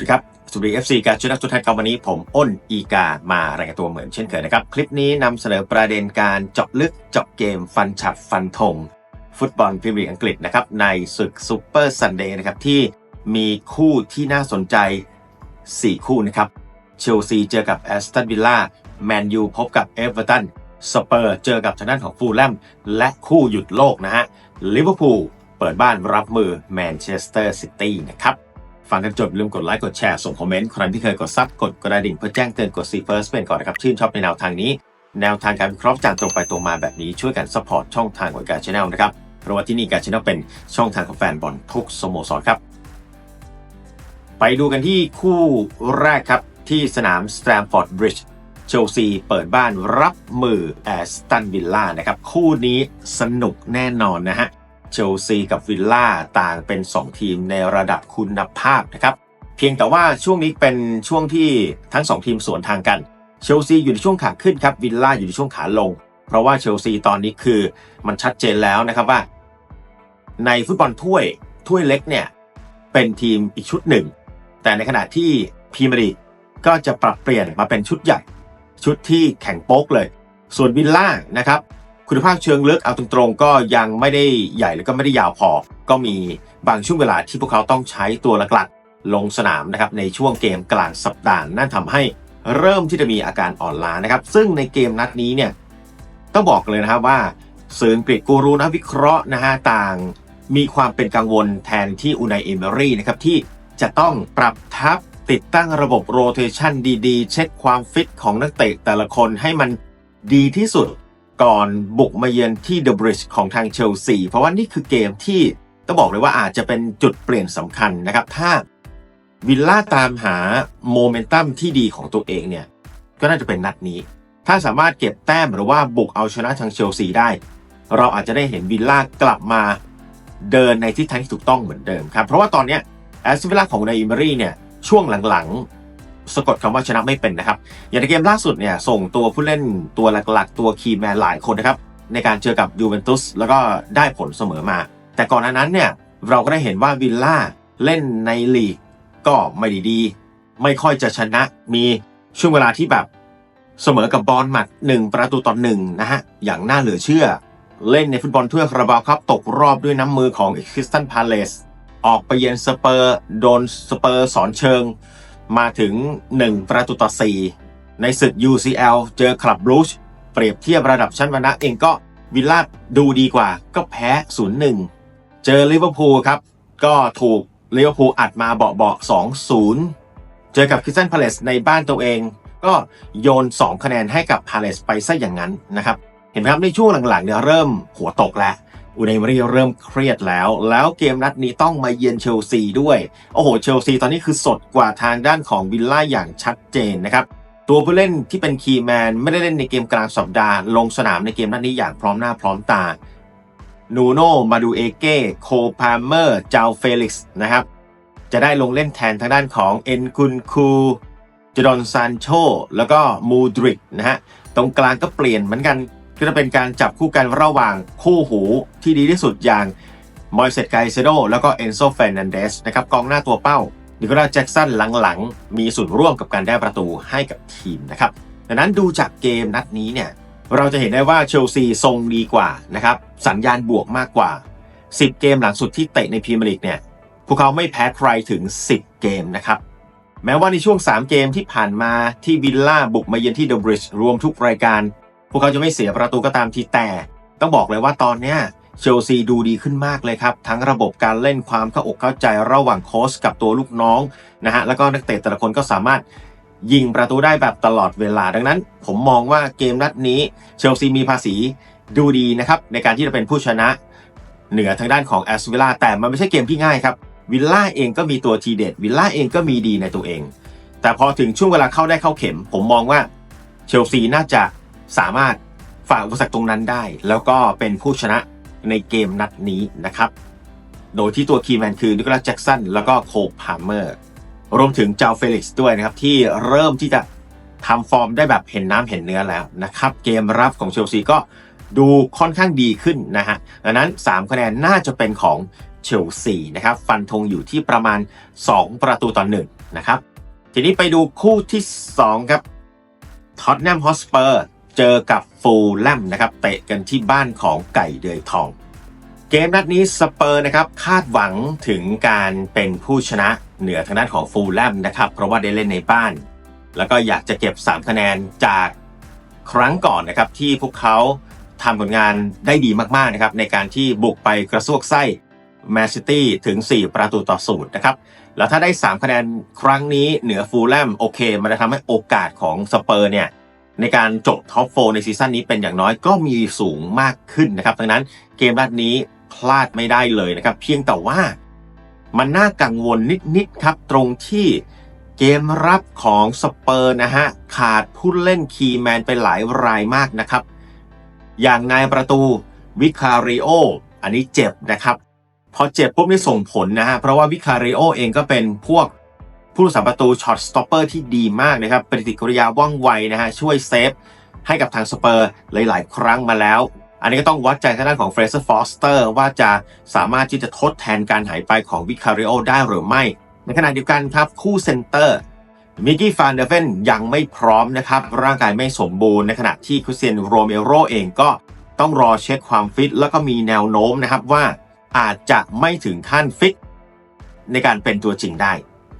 สวัสดีครับ สวัสดี FC การช่วยนักทุกท่านครับวันนี้ผมอ้นอีกา มารายงานตัวเหมือนเช่นเคยนะครับ คลิปนี้นำเสนอประเด็นการเจาะลึกเจาะเกมฟันฉับฟันธงฟุตบอลพรีเมียร์อังกฤษนะครับ ในศึกซูเปอร์ซันเดย์นะครับ ที่มีคู่ที่น่าสนใจ 4 คู่นะครับ เชลซีเจอกับแอสตันวิลล่าแมนยูพบกับเอเวอร์ตันสเปอร์เจอกับทางด้านของฟูลแลมและคู่หยุดโลกนะฮะลิเวอร์พูลเปิดบ้านรับมือแมนเชสเตอร์ซิตี้นะครับ ฟังกันจบอย่าลืมกดไลค์กดแชร์ส่งคอมเมนต์ใครที่เคยกดซับกดกระดิ่งเพื่อแจ้งเตือนกดซีเฟิร์สเป็นก่อนนะครับชื่นชอบในแนวทางนี้ แนวทางการวิเคราะห์จานตรงไปตรงมาแบบนี้ช่วยกันซัพพอร์ตช่องทางของการชาแนลนะครับเพราะว่าที่นี่การชาแนลเป็นช่องทางของแฟนบอลทุกสโมสรครับ ไปดูกันที่คู่แรกครับที่สนามสแตมฟอร์ดบริดจ์เชลซีเปิดบ้านรับมือแอสตันวิลล่านะครับคู่นี้สนุกแน่นอนนะฮะ เชลซีกับวิลล่าต่างเป็น 2 ทีมในระดับคุณภาพนะครับ เพียงแต่ว่าช่วงนี้เป็นช่วงที่ทั้ง 2 ทีมสวนทางกัน เชลซีอยู่ในช่วงขาขึ้นครับวิลล่าอยู่ในช่วงขาลง เพราะว่าเชลซีตอนนี้คือมันชัดเจนแล้วนะครับว่า ในฟุตบอลถ้วยถ้วยเล็กเนี่ยเป็นทีมอีกชุดหนึ่ง แต่ในขณะที่พรีเมียร์ลีกก็จะปรับเปลี่ยนมาเป็นชุดใหญ่ ชุดที่แข่งโป๊กเลย ส่วนวิลล่านะครับ คุณภาพเชิงลึกเอาตรงๆก็ยังไม่ได้ใหญ่แล้วก็ไม่ได้ยาวพอ ก็มีบางช่วงเวลาที่พวกเขาต้องใช้ตัวหลักๆลงสนามนะครับในช่วงเกมกลางสัปดาห์นั่นทำให้เริ่มที่จะมีอาการอ่อนล้านะครับ ซึ่งในเกมนัดนี้เนี่ยต้องบอกเลยนะครับว่าสื่ออังกฤษกูรูนักวิเคราะห์นะฮะต่างมีความเป็นกังวลแทนที่อูนายเอเมอรี่นะครับที่จะต้องปรับทับติดตั้งระบบโรเทชันดีๆ เช็คความฟิตของนักเตะแต่ละคนให้มันดีที่สุด ก่อนบุกมาเยือนที่เดอะบริดจ์ของทางเชลซีเพราะว่านี่คือเกมที่ต้องบอกเลยว่าอาจจะเป็นจุดเปลี่ยนสำคัญนะครับ ถ้าวิลล่าตามหาโมเมนตัมที่ดีของตัวเองเนี่ย ก็น่าจะเป็นนัดนี้ ถ้าสามารถเก็บแต้มหรือว่าบุกเอาชนะทางเชลซีได้ เราอาจจะได้เห็นวิลล่ากลับมาเดินในทิศทางที่ถูกต้องเหมือนเดิมครับ เพราะว่าตอนนี้แอสตันวิลล่าของนายอิมรี่เนี่ยช่วงหลังๆ สะกดคำว่าชนะไม่เป็นนะครับ อย่างในเกมล่าสุดเนี่ยส่งตัวผู้เล่นตัวหลักๆ ตัวคีแมนหลายคนนะครับในการเจอกับยูเวนตุสแล้วก็ได้ผลเสมอมา แต่ก่อนหน้านั้นเนี่ยเราก็ได้เห็นว่าวิลล่าเล่นในลีกก็ไม่ดีดี ไม่ค่อยจะชนะมีช่วงเวลาที่แบบเสมอกับบอลหมัดหนึ่งประตูต่อหนึ่งนะฮะ อย่างน่าเหลือเชื่อ เล่นในฟุตบอลถ้วยคาราบาวครับตกรอบด้วยน้ำมือของคริสตันพาเลสออกไปเยือนสเปอร์ โดนสเปอร์สอนเชิง มาถึง 1 ประตูต่อ 4 ในศึก UCL เจอคลับบรูชเปรียบเทียบระดับชั้นวรรณะเองก็วิลล่าดูดีกว่าก็แพ้ 0-1 เจอลิเวอร์พูลครับ ก็ถูกลิเวอร์พูลอัดมาเบาๆ2-0 เจอกับคริสตันพาเลสในบ้านตัวเอง ก็โยน 2 คะแนนให้กับพาเลสไปซะอย่างนั้นนะครับ เห็นไหมครับในช่วงหลังๆเนี่ยเริ่มหัวตกแล้ว อูนยมารีเริ่มเครียดแล้ว แล้วเกมนัดนี้ต้องมาเยือนเชลซีด้วย โอ้โห เชลซีตอนนี้คือสดกว่าทางด้านของวิลล่าอย่างชัดเจนนะครับ ตัวผู้เล่นที่เป็นคีย์แมนไม่ได้เล่นในเกมกลางสัปดาห์ ลงสนามในเกมนัดนี้อย่างพร้อมหน้าพร้อมตา นูโน่ มาดูเอเก้ โคพาเมอร์ เจ้าเฟลิกซ์นะครับ จะได้ลงเล่นแทนทางด้านของเอ็นคุนคูจดอนซานโชแล้วก็มูดริกนะฮะ ตรงกลางก็เปลี่ยนเหมือนกัน ก็จะเป็นการจับคู่กันระหว่างคู่หูที่ดีที่สุดอย่างมอยเซตไกเซโดแล้วก็เอนโซเฟนันเดสนะครับกองหน้าตัวเป้านิโคลัสแจ็กสันหลังๆ มีส่วนร่วมกับการได้ประตูให้กับทีมนะครับดังนั้นดูจากเกมนัดนี้เนี่ยเราจะเห็นได้ว่าเชลซีทรงดีกว่านะครับสัญญาณบวกมากกว่า 10 เกมหลังสุดที่เตะในพรีเมียร์ลีกเนี่ยพวกเขาไม่แพ้ใครถึง 10 เกมนะครับแม้ว่าในช่วง 3 เกมที่ผ่านมาที่วิลล่าบุกมาเยือนที่เดอะบริดจ์รวมทุกรายการ พวกเขาจะไม่เสียประตูก็ตามทีแต่ต้องบอกเลยว่าตอนเนี้ยเชลซีดูดีขึ้นมากเลยครับ ทั้งระบบการเล่นความเข้าอกเข้าใจระหว่างโค้ชกับตัวลูกน้องนะฮะแล้วก็นักเตะแต่ละคนก็สามารถยิงประตูได้แบบตลอดเวลา ดังนั้น ผมมองว่าเกมนัดนี้เชลซีมีภาษีดูดีนะครับในการที่จะเป็นผู้ชนะ เหนือทางด้านของแอสวิลล่าแต่มันไม่ใช่เกมที่ง่ายครับวิลล่าเองก็มีตัวทีเด็ดวิลล่าเองก็มีดีในตัวเอง แต่พอถึงช่วงเวลาเข้าได้เข้าเข็ม ผมมองว่าเชลซีน่าจะ สามารถฝ่าอุปสรรคตรงนั้นได้ แล้วก็เป็นผู้ชนะในเกมนัดนี้นะครับ โดยที่ตัวคีย์แมนคือนิโคลัสแจ็กสันแล้วก็โคลพาร์เมอร์รวมถึงเจ้าเฟลิกซ์ด้วยนะครับ ที่เริ่มที่จะทำฟอร์มได้แบบเห็นน้ำเห็นเนื้อแล้วนะครับ เกมรับของเชลซีก็ดูค่อนข้างดีขึ้นนะฮะดังนั้น 3 คะแนนน่าจะเป็นของเชลซีนะครับ ฟันธงอยู่ที่ประมาณ 2 ประตูต่อหนึ่งนะครับ ทีนี้ไปดูคู่ที่ 2 ครับท็อตแนมฮอสเปอร์ เจอกับฟูลแลมนะครับเตะกันที่บ้านของไก่เดือยทอง เกมนัดนี้สเปอร์นะครับคาดหวังถึงการเป็นผู้ชนะเหนือทางด้านของฟูลแลมนะครับเพราะว่าได้เล่นในบ้าน แล้วก็อยากจะเก็บ 3 คะแนนจากครั้งก่อนนะครับที่พวกเขาทำผลงานได้ดีมากๆนะครับในการที่บุกไปกระซวกไส้แมนซิตี้ถึง 4 ประตูต่อศูนย์นะครับ แล้วถ้าได้ 3 คะแนนครั้งนี้เหนือฟูลแลมโอเค มันจะทำให้โอกาสของสเปอร์เนี่ย ในการจบท็อปโฟในซีซั่นนี้เป็นอย่างน้อยก็มีสูงมากขึ้นนะครับดังนั้นเกมนัดนี้พลาดไม่ได้เลยนะครับ เพียงแต่ว่ามันน่ากังวลนิดๆครับ ตรงที่เกมรับของสเปอร์นะฮะ ขาดผู้เล่นคีย์แมนไปหลายรายมากนะครับ อย่างนายประตูวิคาริโออันนี้เจ็บนะครับ พอเจ็บปุ๊บนี่ส่งผลนะฮะ เพราะว่าวิคาริโอเองก็เป็นพวก ผู้รักษาประตูช็อตสต็อปเปอร์ที่ดีมากนะครับปฏิกิริยาว่องไวนะฮะช่วยเซฟให้กับทางสเปอร์หลายๆ ครั้งมาแล้ว อันนี้ก็ต้องวัดใจทางด้านของเฟรเซอร์ฟอสเตอร์ว่าจะสามารถที่จะทดแทนการหายไปของวิคาริโอได้หรือไม่ ในขณะเดียวกันครับ คู่เซนเตอร์มิกกี้ฟานเดเฟนยังไม่พร้อมนะครับ ร่างกายไม่สมบูรณ์ในขณะที่คริสเตียนโรเมโรเองก็ต้องรอเช็คความฟิต แล้วก็มีแนวโน้มนะครับว่าอาจจะไม่ถึงขั้นฟิตในการเป็นตัวจริงได้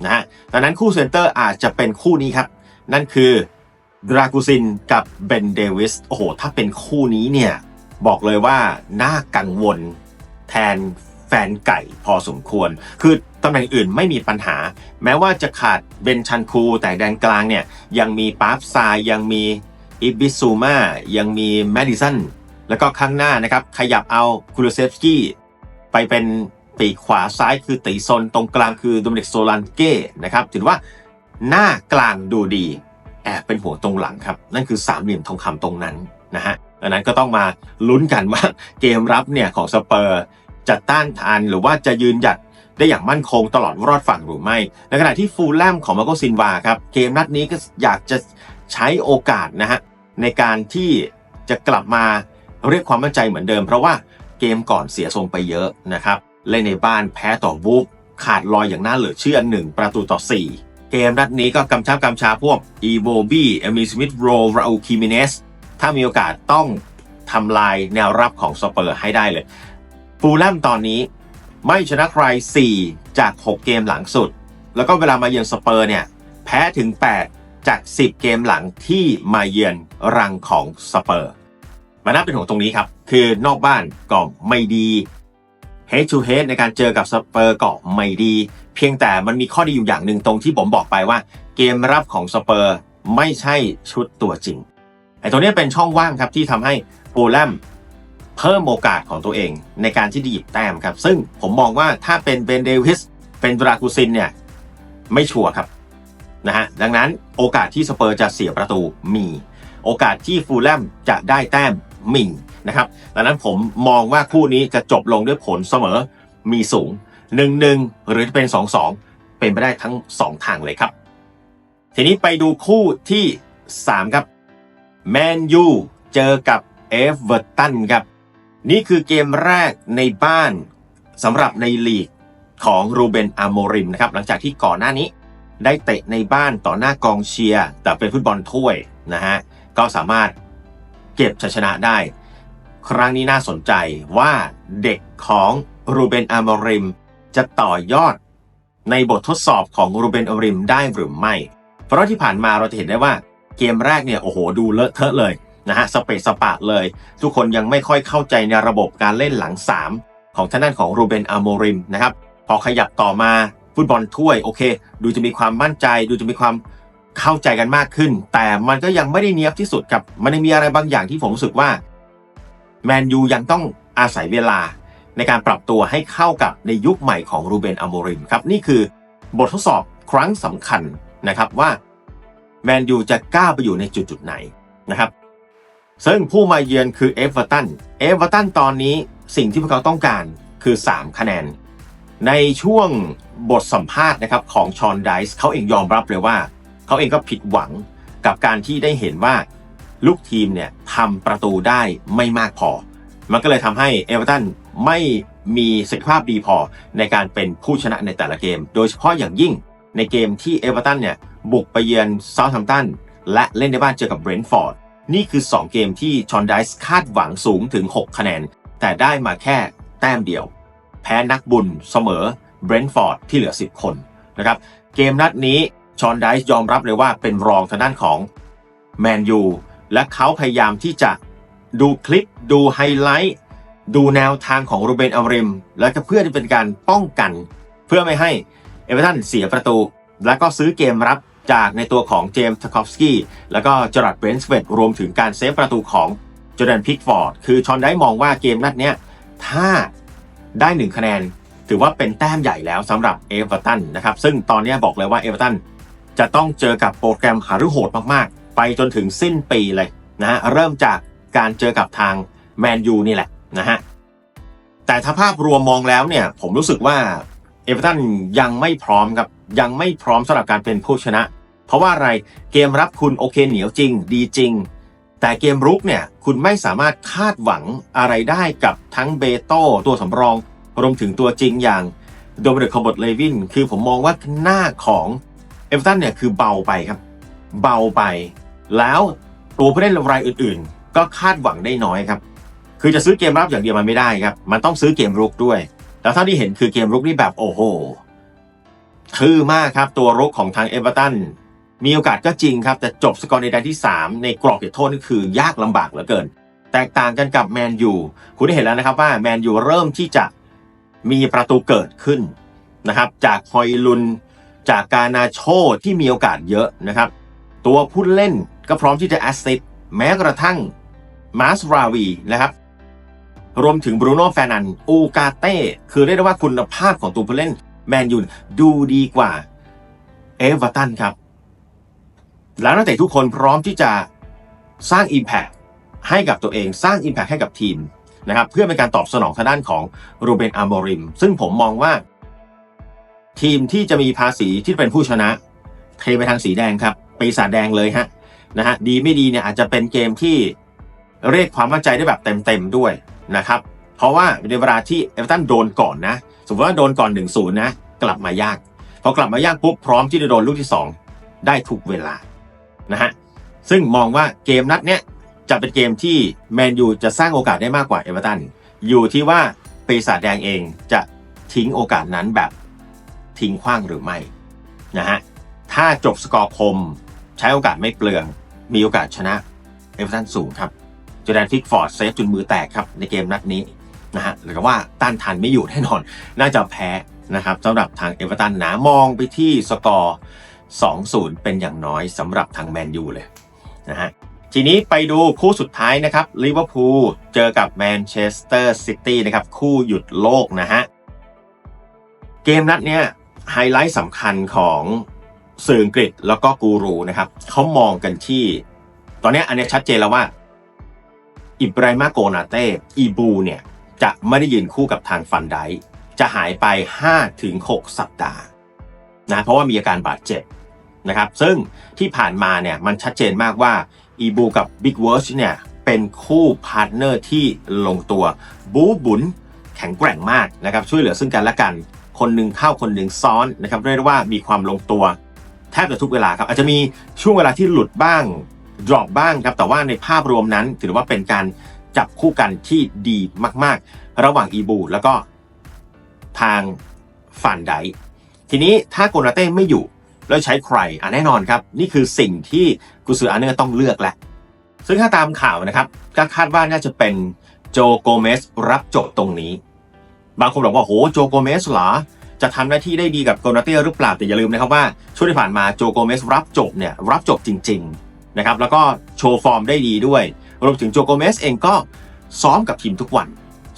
นะฮะดังนั้นคู่เซนเตอร์อาจจะเป็นคู่นี้ครับ นั่นคือดรากูซินกับเบนเดวิสโอ้โห ถ้าเป็นคู่นี้เนี่ยบอกเลยว่าน่ากังวลแทนแฟนไก่พอสมควร คือตำแหน่งอื่นไม่มีปัญหา แม้ว่าจะขาดเบนชันคู แต่แดนกลางเนี่ย ยังมีปาร์ฟซายังมีอิบิซูมายังมีแมดิสันแล้วก็ข้างหน้านะครับ ขยับเอาคูลเซฟสกี้ไปเป็น ปีกขวาซ้ายคือตีซนตรงกลางคือโดมินิกโซลันเก้นะครับถือว่าหน้ากลางดูดี แอบเป็นหัวตรงหลังครับ นั่นคือสามเหลี่ยมทองคำตรงนั้นนะฮะดังนั้นก็ต้องมาลุ้นกันว่าเกมรับเนี่ยของสเปอร์จะต้านทานหรือว่าจะยืนหยัดได้อย่างมั่นคงตลอดรอดฝั่งหรือไม่ ในขณะที่ฟูลแลมของมาโกซินวาครับ เกมนัดนี้ก็อยากจะใช้โอกาสนะฮะในการที่จะกลับมาเรียกความมั่นใจเหมือนเดิม เพราะว่าเกมก่อนเสียทรงไปเยอะนะครับ เล่นในบ้านแพ้ต่อวูฟขาดลอยอย่างน่าเหลือเชื่อหนึ่งประตูต่อ 4 เกมนัดนี้ก็กำชับกำชาพวกอีโบบี้เอมิสมิธโรราอูคิมิเนสถ้ามีโอกาสต้องทำลายแนวรับของสเปอร์ให้ได้เลยฟูลแลมตอนนี้ไม่ชนะใคร 4 จาก 6 เกมหลังสุด แล้วก็เวลามาเยือนสเปอร์เนี่ย แพ้ถึง 8 จาก 10 เกมหลังที่มาเยือนรังของสเปอร์ มาน่าเป็นห่วงตรงนี้ครับ คือนอกบ้านก็ไม่ดี head to head ในการเจอกับสเปอร์ก็ไม่ดี เพียงแต่มันมีข้อดีอยู่อย่างหนึ่งตรงที่ผมบอกไปว่า เกมรับของสเปอร์ไม่ใช่ชุดตัวจริงไอ้ตัวนี้เป็นช่องว่างครับที่ทำให้ฟูลแลมเพิ่มโอกาสของตัวเอง ในการที่จะหยิบแต้มครับ ซึ่งผมมองว่าถ้าเป็นเบนเดวิสเป็นดรากูซินเนี่ยไม่ชัวร์ครับนะฮะดังนั้นโอกาสที่สเปอร์จะเสียประตูมี โอกาสที่ฟูลแลมจะได้แต้มมี นะครับดังนั้นผมมองว่าคู่นี้จะจบลงด้วยผลเสมอมีสูง 1-1 หรือจะเป็น 2-2 เป็นไปได้ทั้ง 2 ทางเลยครับ ทีนี้ไปดูคู่ที่ 3 ครับแมนยูเจอกับเอเวอร์ตันครับ นี่คือเกมแรกในบ้านสำหรับในลีกของรูเบนอาโมริมนะครับหลังจากที่ก่อนหน้านี้ได้เตะในบ้านต่อหน้ากองเชียร์ แต่เป็นฟุตบอลถ้วยนะฮะ ก็สามารถเก็บชัยชนะได้ ครั้งนี้น่าสนใจว่าเด็กของรูเบนอาโมริม จะต่อยอดในบททดสอบของรูเบนอามริมได้หรือไม่ เพราะที่ผ่านมาเราจะเห็นได้ว่าเกมแรกเนี่ยโอ้โหดูเลอะเทอะเลยนะฮะสเปซสปะเลย ทุกคนยังไม่ค่อยเข้าใจในระบบการเล่นหลัง 3 ของท่านด้านของรูเบนอาโมริมนะครับพอขยับต่อมาฟุตบอลถ้วยโอเค ดูจะมีความมั่นใจ ดูจะมีความเข้าใจกันมากขึ้น แต่มันก็ยังไม่ได้เนียบที่สุดครับมันยังมีอะไรบางอย่างที่ผมรู้สึกว่า แมนยูยังต้องอาศัยเวลาในการปรับตัวให้เข้ากับในยุคใหม่ของรูเบนอโมริมครับนี่คือบททดสอบครั้งสำคัญนะครับว่าแมนยูจะก้าวไปอยู่ในจุดจุดไหนนะครับซึ่งผู้มาเยือนคือเอฟเวอร์ตัน เอฟเวอร์ตันตอนนี้สิ่งที่พวกเขาต้องการคือ 3 คะแนน ในช่วงบทสัมภาษณ์นะครับของชอนไดส์เขาเองยอมรับเลยว่า เขาเองก็ผิดหวังกับการที่ได้เห็นว่า ลูกทีมเนี่ยทำประตูได้ไม่มากพอ มันก็เลยทำให้เอเวอร์ตันไม่มีศักยภาพดีพอในการเป็นผู้ชนะในแต่ละเกม โดยเฉพาะอย่างยิ่งในเกมที่เอเวอร์ตันเนี่ยบุกไปเยือนเซาท์แฮมป์ตันและเล่นในบ้านเจอกับเบรนท์ฟอร์ดนี่คือ 2 เกมที่ชอนไดส์คาดหวังสูงถึง 6 คะแนน แต่ได้มาแค่แต้มเดียว แพ้นักบุญเสมอเบรนท์ฟอร์ดที่เหลือ 10 คนนะครับเกมนัดนี้ชอนไดส์ยอมรับเลยว่าเป็นรองทางด้านของแมนยู และเขาพยายามที่จะดูคลิป ดูไฮไลท์ดูแนวทางของรูเบนอมริม และก็เพื่อที่เป็นการป้องกัน เพื่อไม่ให้เอเวอร์ตันเสียประตู แล้วก็ซื้อเกมรับจากในตัวของเจมส์ทาคอฟสกี้แล้วก็จอร์ดเบรนส์เวตรวมถึงการเซฟประตูของจอร์แดนพิกฟอร์ดคือชอนได้มองว่าเกมนัดเนี้ยถ้าได้หนึ่งคะแนน ถือว่าเป็นแต้มใหญ่แล้วสำหรับเอเวอร์ตันนะครับซึ่งตอนนี้บอกเลยว่าเอเวอร์ตันจะต้องเจอกับโปรแกรมหารือโหดมากๆ ไปจนถึงสิ้นปีเลยนะฮะเริ่มจากการเจอกับทางแมนยูนี่แหละนะฮะแต่ถ้าภาพรวมมองแล้วเนี่ย ผมรู้สึกว่าเอเวอร์ตันยังไม่พร้อมครับยังไม่พร้อมสำหรับการเป็นผู้ชนะ เพราะว่าอะไรเกมรับคุณโอเคเหนียวจริง ดีจริง แต่เกมรุกเนี่ยคุณไม่สามารถคาดหวังอะไรได้กับทั้งเบโต้ตัวสำรองรวมถึงตัวจริงอย่างโดมินิกคอมบอตเลวิน คือผมมองว่าหน้าของเอเวอร์ตันเนี่ยคือเบาไปครับ เบาไป แล้วตัวผู้เล่นรายอื่นๆ ก็คาดหวังได้น้อยครับ คือจะซื้อเกมรับอย่างเดียวมันไม่ได้ครับ มันต้องซื้อเกมรุกด้วย แล้วเท่าที่เห็นคือเกมรุกนี่แบบโอ้โหคือมากครับตัวรุกของทางเอเวอร์ตันมีโอกาสก็จริงครับ แต่จบสกอร์ในแดนที่ 3 ในกรอบเขตโทษนี่คือยากลำบากเหลือเกิน แตกต่างกันกับแมนยูคุณได้เห็นแล้วนะครับว่าแมนยูเริ่มที่จะมีประตูเกิดขึ้นนะครับ จากฮอยลุน จากการนาโชที่มีโอกาสเยอะนะครับ ตัวผู้เล่น ก็พร้อมที่จะแอสซิสแม้กระทั่งมาสราวีนะครับรวมถึงบรูโน่แฟนันอูกาเต้ คือเรียกได้ว่าคุณภาพของตัวผู้เล่นแมนยูดูดีกว่าเอเวอร์ตันครับ แล้วนักเตะทุกคนพร้อมที่จะสร้าง Impact ให้กับตัวเองสร้าง Impact ให้กับทีมนะครับเพื่อเป็นการตอบสนองทางด้านของรูเบนอาร์โมริม ซึ่งผมมองว่า ทีมที่จะมีภาษีที่เป็นผู้ชนะ เทไปทางสีแดงครับ ปีศาจแดงเลยฮะ นะฮะดีไม่ดีเนี่ยอาจจะเป็นเกมที่เรียกความมั่นใจได้แบบเต็มๆด้วยนะครับเพราะว่าในเวลาที่เอเวอร์ตันโดนก่อนนะสมมติว่าโดนก่อน1-0นะกลับมายาก พอกลับมายากปุ๊บพร้อมที่จะโดนลูกที่ 2 ได้ทุกเวลานะฮะซึ่งมองว่าเกมนัดเนี้ยจะเป็นเกมที่แมนยูจะสร้างโอกาสได้มากกว่าเอเวอร์ตันอยู่ที่ว่าปีศาจแดงเองจะทิ้งโอกาสนั้นแบบทิ้งขว้างหรือไม่นะฮะถ้าจบสกอร์คม ใช้โอกาสไม่เปลือง มีโอกาสชนะเอเวอร์ตันสูงครับจอแดนพิกฟอร์ดเซฟจนมือแตกครับในเกมนัดนี้นะฮะหรือว่าต้านทานไม่อยู่แน่นอน น่าจะแพ้นะครับสำหรับทางเอเวอร์ตันนะมองไปที่สกอร์ 2-0 เป็นอย่างน้อยสำหรับทางแมนยูเลยนะฮะทีนี้ไปดูคู่สุดท้ายนะครับลิเวอร์พูลเจอกับแมนเชสเตอร์ซิตี้นะครับคู่หยุดโลกนะฮะเกมนัดเนี้ยไฮไลท์สำคัญของ สื่ออังกฤษแล้วก็กูรูนะครับเขามองกันที่ ตอนนี้อันนี้ชัดเจนแล้วว่า อิบราฮิมาโกนาเต้อีบูเนี่ยจะไม่ได้ยืนคู่กับทางฟันไดจะหายไป 5-6 สัปดาห์นะเพราะว่ามีอาการบาดเจ็บนะครับ ซึ่งที่ผ่านมาเนี่ยมันชัดเจนมากว่าอีบูกับบิ๊กเวิร์ชเนี่ยเป็นคู่พาร์ทเนอร์ที่ลงตัวบูบุนแข็งแกร่งมากนะครับช่วยเหลือซึ่งกันและกัน คนหนึ่งเข้าคนหนึ่งซ้อนนะครับเรียกได้ว่ามีความลงตัว แทบจะทุกเวลาครับอาจจะมีช่วงเวลาที่หลุดบ้าง drop บ้างครับแต่ว่าในภาพรวมนั้นถือว่าเป็นการจับคู่กันที่ดีมาก ๆ ระหว่างอีบู แล้วก็ทางฟันไดทีนี้ถ้าโกนาเต้ไม่อยู่แล้วใช้ใครอะแน่นอนครับ นี่คือสิ่งที่กุซืออาเนอร์ต้องเลือกแหละซึ่งถ้าตามข่าวนะครับก็คาดว่าน่าจะเป็นโจโกเมสรับจบตรงนี้ บางคนบอกว่าโหโจโกเมสเหรอ จะทำหน้าที่ได้ดีกับโกนาเต้หรือเปล่าแต่อย่าลืมนะครับว่าช่วงที่ผ่านมาโจโกเมสรับจบเนี่ยรับจบจริงๆนะครับแล้วก็โชว์ฟอร์มได้ดีด้วย รวมถึงโจโกเมสเองก็ซ้อมกับทีมทุกวัน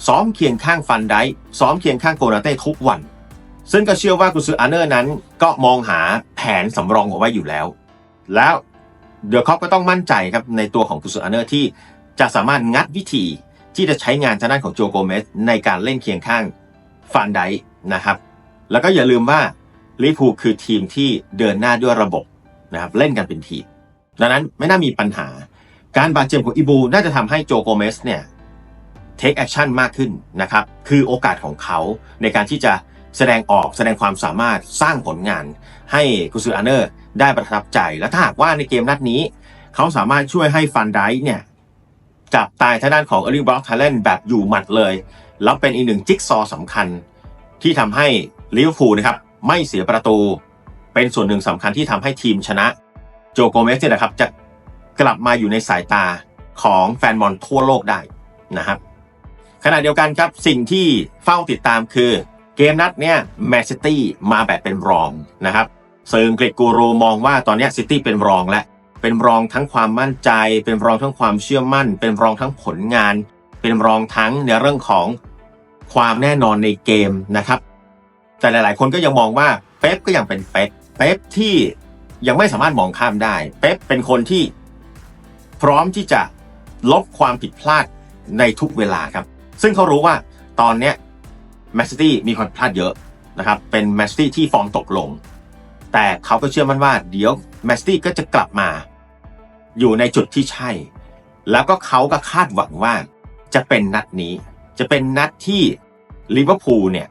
ซ้อมเคียงข้างฟันไดซ้อมเคียงข้างโกนาเต้ทุกวัน ซึ่งก็เชื่อว่ากุซืออาเนอร์นั้นก็มองหาแผนสำรองเอาไว้อยู่แล้ว แล้วเดอะคอปก็ต้องมั่นใจครับในตัวของกุซืออาเนอร์ที่จะสามารถงัดวิธีที่จะใช้งานทางด้านของโจโกเมสในการเล่นเคียงข้างฟันไดนะครับ แล้วก็อย่าลืมว่าลิเวอร์พูลคือทีมที่เดินหน้าด้วยระบบนะครับเล่นกันเป็นทีม ดังนั้นไม่น่ามีปัญหา การบาดเจ็บของอีบูน่าจะทำให้โจโกเมสเนี่ย take action มากขึ้นนะครับคือโอกาสของเขาในการที่จะแสดงออกแสดงความสามารถสร้างผลงาน ให้กุซืออาเนอร์ได้ประทับใจ และถ้าหากว่าในเกมนัดนี้ เขาสามารถช่วยให้ฟันไดเนี่ยจับตายทางด้านของเอริบล็อกทาเลนแบบอยู่หมัดเลย แล้วเป็นอีกหนึ่งจิ๊กซอสำคัญที่ทำให้ ลิเวอร์พูลนะครับไม่เสียประตู เป็นส่วนหนึ่งสำคัญที่ทำให้ทีมชนะ โจโกเมสเนี่ยนะครับจะกลับมาอยู่ในสายตาของแฟนบอลทั่วโลกได้นะครับขณะเดียวกันครับสิ่งที่เฝ้าติดตามคือเกมนัดเนี่ยแมนซิตี้มาแบบเป็นรองนะครับซึ่งกรกกูรูมองว่าตอนนี้ซิตี้เป็นรองและ เป็นรองทั้งความมั่นใจ เป็นรองทั้งความเชื่อมั่น เป็นรองทั้งผลงาน เป็นรองทั้งในเรื่องของความแน่นอนในเกมนะครับ แต่หลายๆ คนก็ยังมองว่าเป๊ปก็ยังเป็นเป๊ปเป๊ปที่ยังไม่สามารถมองข้ามได้ เป๊ปเป็นคนที่พร้อมที่จะลบความผิดพลาดในทุกเวลาครับ ซึ่งเขารู้ว่าตอนเนี้ยแมนซิตี้มีความผิดพลาดเยอะนะครับ เป็นแมนซิตี้ที่ฟอร์มตกลง แต่เขาก็เชื่อมั่นว่าเดี๋ยวแมนซิตี้ก็จะกลับมา อยู่ในจุดที่ใช่ แล้วก็เขาก็คาดหวังว่าจะเป็นนัดนี้ จะเป็นนัดที่ลิเวอร์พูลเนี่ย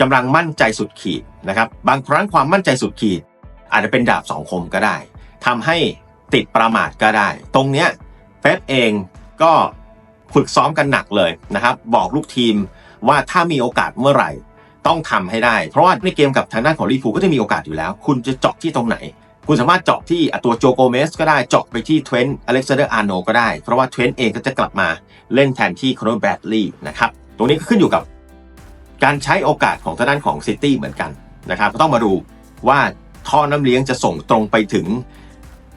กำลังมั่นใจสุดขีดนะครับ บางครั้งความมั่นใจสุดขีด อาจจะเป็นดาบสองคมก็ได้ทำให้ติดประมาทก็ได้ ตรงเนี้ยเป๊ปเองก็ฝึกซ้อมกันหนักเลยนะครับ บอกลูกทีมว่าถ้ามีโอกาสเมื่อไหร่ต้องทำให้ได้ เพราะว่าในเกมกับทางด้านของลิเวอร์พูก็จะมีโอกาสอยู่แล้ว คุณจะเจาะที่ตรงไหน คุณสามารถเจาะที่ตัวโจโกเมสก็ได้ เจาะไปที่เทรนต์อเล็กซานเดอร์อาร์โนก็ได้ เพราะว่าเทรนต์เองก็จะกลับมาเล่นแทนที่คอนแบดลีย์นะครับ ตรงนี้ก็ขึ้นอยู่กับ การใช้โอกาสของทางด้านของซิตี้เหมือนกันนะครับก็ต้องมาดูว่าท่อน้ำเลี้ยงจะส่งตรงไปถึง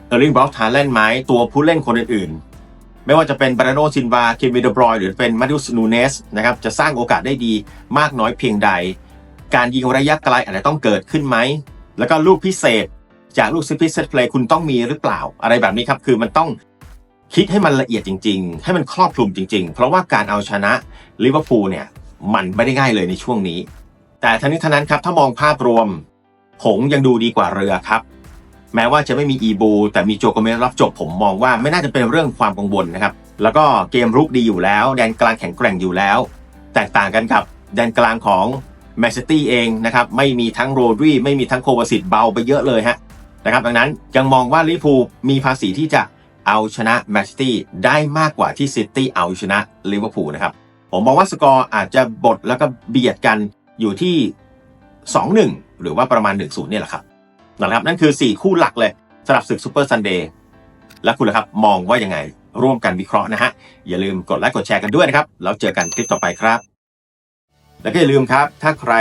เออร์ลิงบล็อกทาเลนไหมตัวผู้เล่นคนอื่นๆ ไม่ว่าจะเป็นบราโนซินวาเคมิเดบรอยหรือเป็นมาดิอุสนูเนสนะครับจะสร้างโอกาสได้ดีมากน้อยเพียงใด การยิงระยะไกลอาจจะต้องเกิดขึ้นไหม แล้วก็ลูกพิเศษ จากลูกซิพิเศษเพลย์คุณต้องมีหรือเปล่าอะไรแบบนี้ครับ คือมันต้องคิดให้มันละเอียดจริง ๆ ให้มันครอบคลุมจริง ๆ เพราะว่าการเอาชนะลิเวอร์พูลเนี่ย มันไม่ได้ง่ายเลยในช่วงนี้ แต่ทั้งนี้ทั้งนั้นครับถ้ามองภาพรวมหงยังดูดีกว่าเรือครับ แม้ว่าจะไม่มีอีบู แต่มีโจโกเมสรับจบผมมองว่าไม่น่าจะเป็นเรื่องความกังวลนะครับ แล้วก็เกมรุกดีอยู่แล้ว แดนกลางแข็งแกร่งอยู่แล้ว แตกต่างกันกับแดนกลางของแมนซิตี้เองนะครับไม่มีทั้งโรดรีไม่มีทั้งโควาสิตเบาไปเยอะเลยฮะนะครับดังนั้นยังมองว่าลิเวอร์พูลมีภาษีที่จะเอาชนะแมนซิตี้ได้มากกว่าที่ซิตี้เอาชนะลิเวอร์พูลนะครับ ผมมองว่าสกอร์อาจจะบดแล้วก็เบียดกันอยู่ที่ 2-1 หรือว่าประมาณ 1-0เนี่ยแหละครับนะครับ นั่นคือ 4 คู่หลักเลยสำหรับศึกซูเปอร์ซันเดย์และคุณล่ะครับมองว่ายังไงร่วมกันวิเคราะห์นะฮะ อย่าลืมกดไลค์กดแชร์กันด้วยนะครับ แล้วเจอกันคลิปต่อไปครับ แล้วก็อย่าลืมครับ ถ้าใคร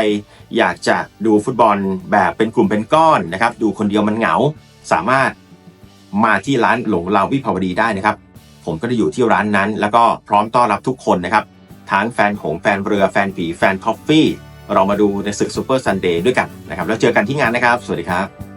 อยากจะดูฟุตบอลแบบเป็นกลุ่มเป็นก้อนนะครับ ดูคนเดียวมันเหงา สามารถมาที่ร้านหลงลาวิภาวดีได้นะครับ ผมก็ได้อยู่ที่ร้านนั้น แล้วก็พร้อมต้อนรับทุกคนนะครับ ทั้งแฟนหงแฟนเรือแฟนผีแฟนท็อฟฟี่ เรามาดูในศึกซูเปอร์ซันเดย์ด้วยกันนะครับ แล้วเจอกันที่งานนะครับ สวัสดีครับ